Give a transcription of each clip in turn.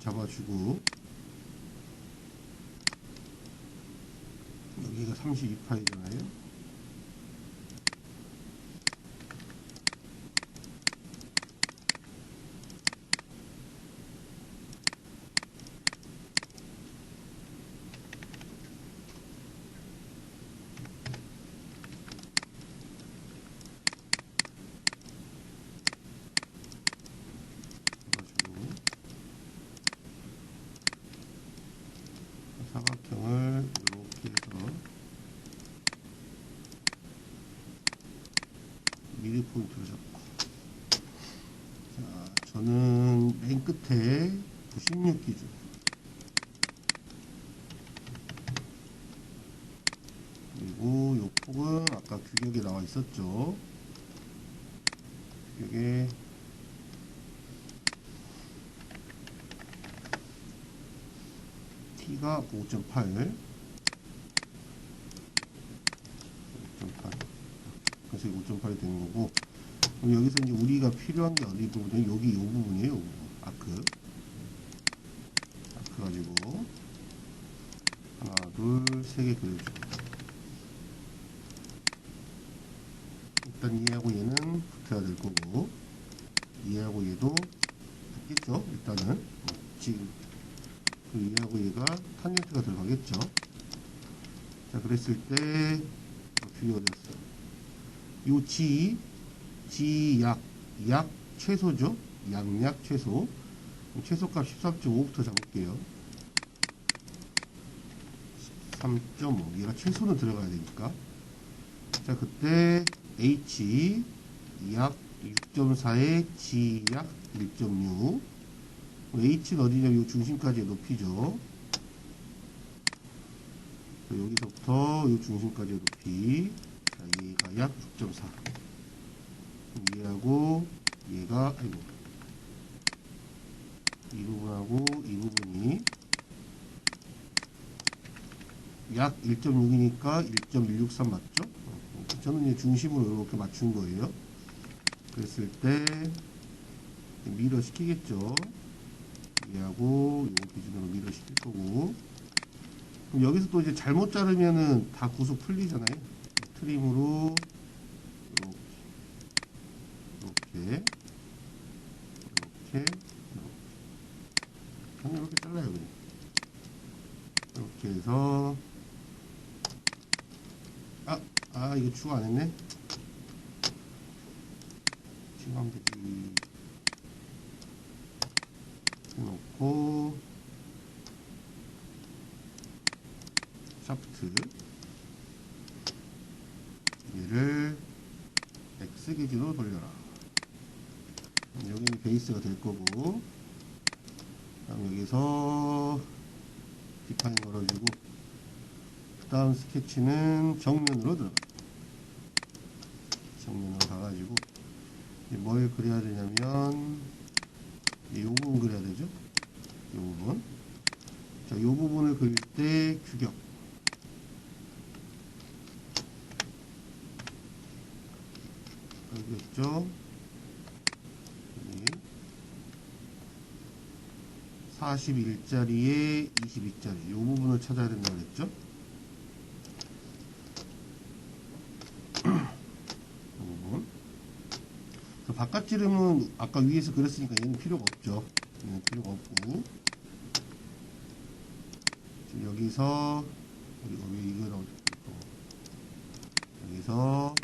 잡아주고 여기가 32파이잖아요. 잡아주고 사각형을 이렇게 해서 미리 포인트로 잡고 자 저는 맨 끝에 96 기준. 그리고 요 폭은 아까 규격에 나와 있었죠. 규격에 T가 5.8 5.8 그래서 5.8이 되는 거고 그럼 여기서 이제 우리가 필요한 게 어디 부분이에요? 여기 이 부분이에요. 아크. 아크 가지고 하나 둘세 개 그려주고 일단 얘하고 얘는 붙어야 될 거고 얘하고 얘도 붙겠죠? 일단은. 어, 지금 그 얘하고 얘가 탄젠트가 들어가겠죠. 자, 그랬을 때, 뷰이 어디였어? 요 G, G 약, 약 최소죠? 양약 최소. 최소값 13.5부터 잡을게요. 13.5. 얘가 최소는 들어가야 되니까. 자, 그때 H, 약 6.4에 G 약 1.6. H는 어디냐면 이 중심까지의 높이죠. 자, 여기서부터 이 중심까지의 높이. 자, 얘가 약 6.4. 얘하고 얘가 아이고 이 부분하고 이 부분이 약 1.6이니까 1.163 맞죠? 어, 저는 이제 중심으로 이렇게 맞춘 거예요. 그랬을 때 미러 시키겠죠. 얘하고 요 기준으로 미러 시킬 거고. 그럼 여기서 또 이제 잘못 자르면은 다 구속 풀리잖아요. 트림으로 이렇게 이렇게 이렇게. 그냥 이렇게 잘라요 그냥. 이렇게 해서. 아, 아 이거 추가 안 했네? 지금 하면 되지 놓고 샤프트 얘를 X 기준으로 돌려라. 여기는 베이스가 될 거고 다음 여기서 디파인 걸어주고 그 다음 스케치는 정면으로 들어가. 정면으로 가가지고 뭘 그려야 되냐면 이 부분 그려야 되죠? 이 부분. 자, 이 부분을 그릴 때 규격. 알겠죠? 여기 41짜리에 22짜리. 이 부분을 찾아야 된다고 그랬죠? 이 부분. 그 바깥 지름은 아까 위에서 그렸으니까 얘는 필요가 없죠. 얘는 필요가 없고. 지금 여기서, 여기, 이거 나오죠. 여기서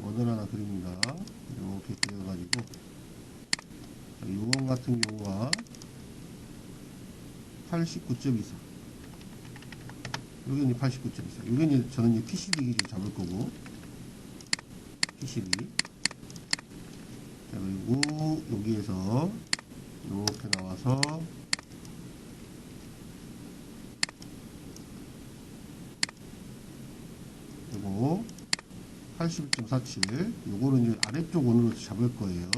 원을 하나 그립니다. 이렇게 그려가지고. 자, 요번 같은 경우가 89.24. 여기는 89.24. 여기는 저는 이제 PCB 기준 잡을 거고. PCB. 자, 그리고 여기에서 이렇게 나와서 요거 81.47 요거는 이제 아래쪽 원으로 잡을 거예요.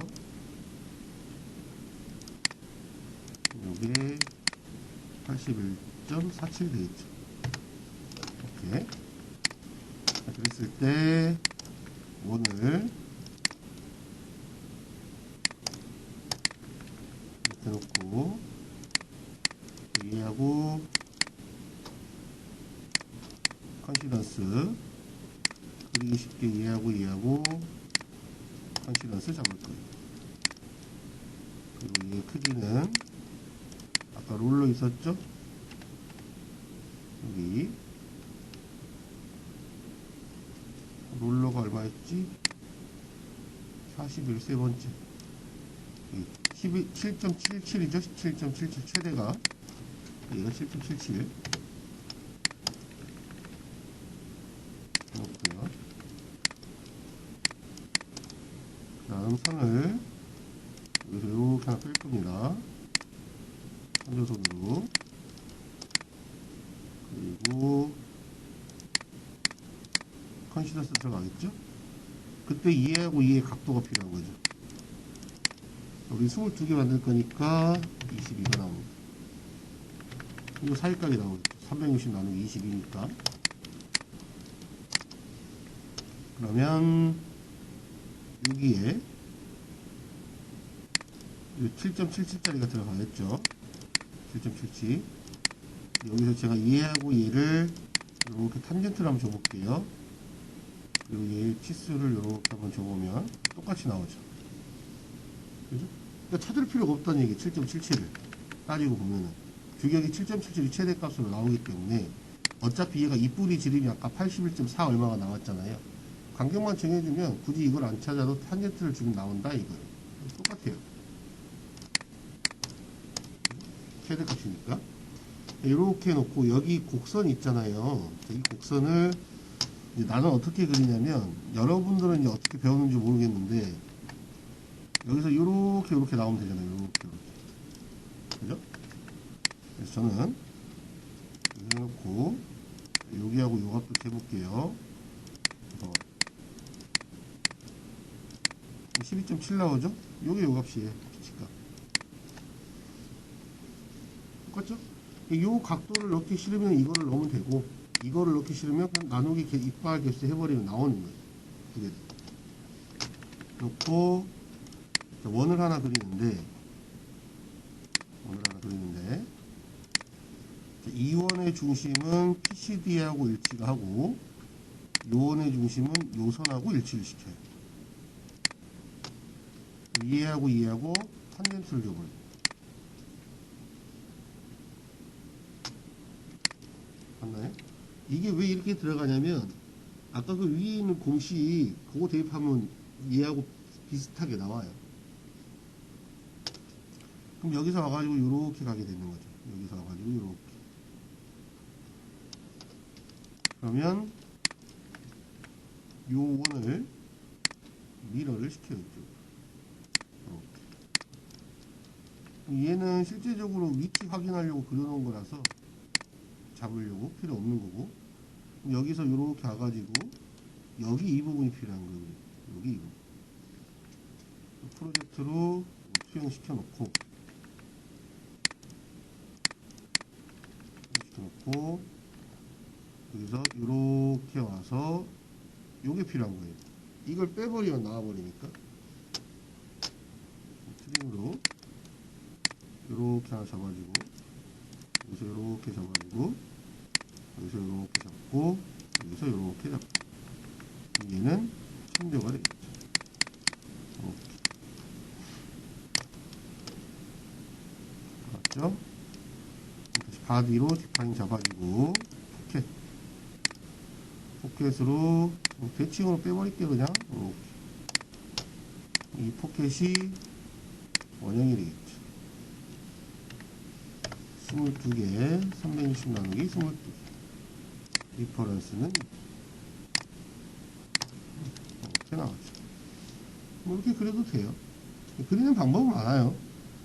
요게 81.47 되겠죠. 이렇게 자, 그랬을 때 원을 이렇게 해놓고 얘하고 컨시던스 그리기 쉽게 얘하고 얘하고 컨시던스 잡을 거예요. 그리고 얘 크기는 아까 롤러 있었죠? 여기 롤러가 얼마였지? 41세 번째 7.77이죠? 7.77 최대가 얘가 7.77 해놓고요 그 다음 선을 여기서 이렇게 하나 뺄 겁니다 선조선으로 그리고 컨시더스 들어가겠죠? 그때 이해하고 이해 각도가 필요한 거죠. 우리 22개 만들 거니까 22가 나옵니다. 이거 사이까지 나오겠죠. 360 나누기 22니까. 그러면 여기에 7.77짜리가 들어가겠죠. 7.77. 여기서 제가 이해하고 얘를 이렇게 탄젠트를 한번 줘볼게요. 그리고 얘 치수를 이렇게 한번 줘보면 똑같이 나오죠. 그죠? 그러니까 찾을 필요가 없다는 얘기 7.77을 따지고 보면은 규격이 7.77이 최대값으로 나오기 때문에 어차피 얘가 이 뿌리 지름이 아까 81.4 얼마가 나왔잖아요. 간격만 정해주면 굳이 이걸 안 찾아도 탄젠트를 주면 나온다 이거예요. 똑같아요. 최대값이니까. 이렇게 놓고 여기 곡선 있잖아요. 이 곡선을 나는 어떻게 그리냐면 여러분들은 어떻게 배웠는지 모르겠는데 여기서 이렇게 이렇게 나오면 되잖아요. 이렇게 이렇게 그죠? 그래서 저는 해놓고 여기하고 요 값도 재볼게요. 어. 12.7 나오죠? 요게 요 값이에요. 피치값. 똑같죠? 요 각도를 넣기 싫으면 이거를 넣으면 되고 이거를 넣기 싫으면 나누기 개- 이빨 개수 해버리면 나오는 거예요. 두 개. 넣고 자, 원을 하나 그리는데 원을 하나 그리는데 자, 이 원의 중심은 PCD하고 일치가 하고 요 원의 중심은 요 선하고 일치를 시켜요. 이해하고 이해하고 탄젠트를 줘버려요. 맞나요? 이게 왜 이렇게 들어가냐면 아까 그 위에 있는 공식 그거 대입하면 얘하고 비슷하게 나와요. 그럼 여기서 와가지고 이렇게 가게 되는 거죠. 여기서 와가지고 이렇게. 그러면 요 원을 미러를 시켜야죠. 이렇게. 얘는 실제적으로 위치 확인하려고 그려놓은 거라서 잡으려고 필요 없는 거고 여기서 이렇게 와가지고 여기 이 부분이 필요한 거예요 여기 이 부분 프로젝트로 수용시켜 놓고 놓고 여기서 이렇게 와서 요게 필요한 거예요. 이걸 빼버리면 나와버리니까. 트림으로 이렇게 하나 잡아주고 여기서 이렇게 잡아주고 여기서 이렇게 잡고 여기서 이렇게 잡고. 얘는 참조가 되겠죠 이렇게 맞죠? 바디로 디파인 잡아주고 포켓 포켓으로 대칭으로 빼버릴게요 그냥 이렇게 이 포켓이 원형이 되겠죠 22개, 360 나누기 22개. 리퍼런스는 이렇게 나오죠. 뭐 이렇게 그려도 돼요. 그리는 방법은 많아요.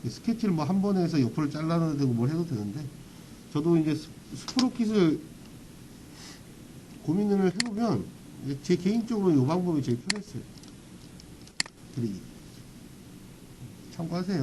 스케치를 뭐 한 번에 해서 옆으로 잘라내도 되고 뭘 해도 되는데, 저도 이제 스- 스프로킷을 고민을 해보면, 제 개인적으로 이 방법이 제일 편했어요. 그리기. 참고하세요.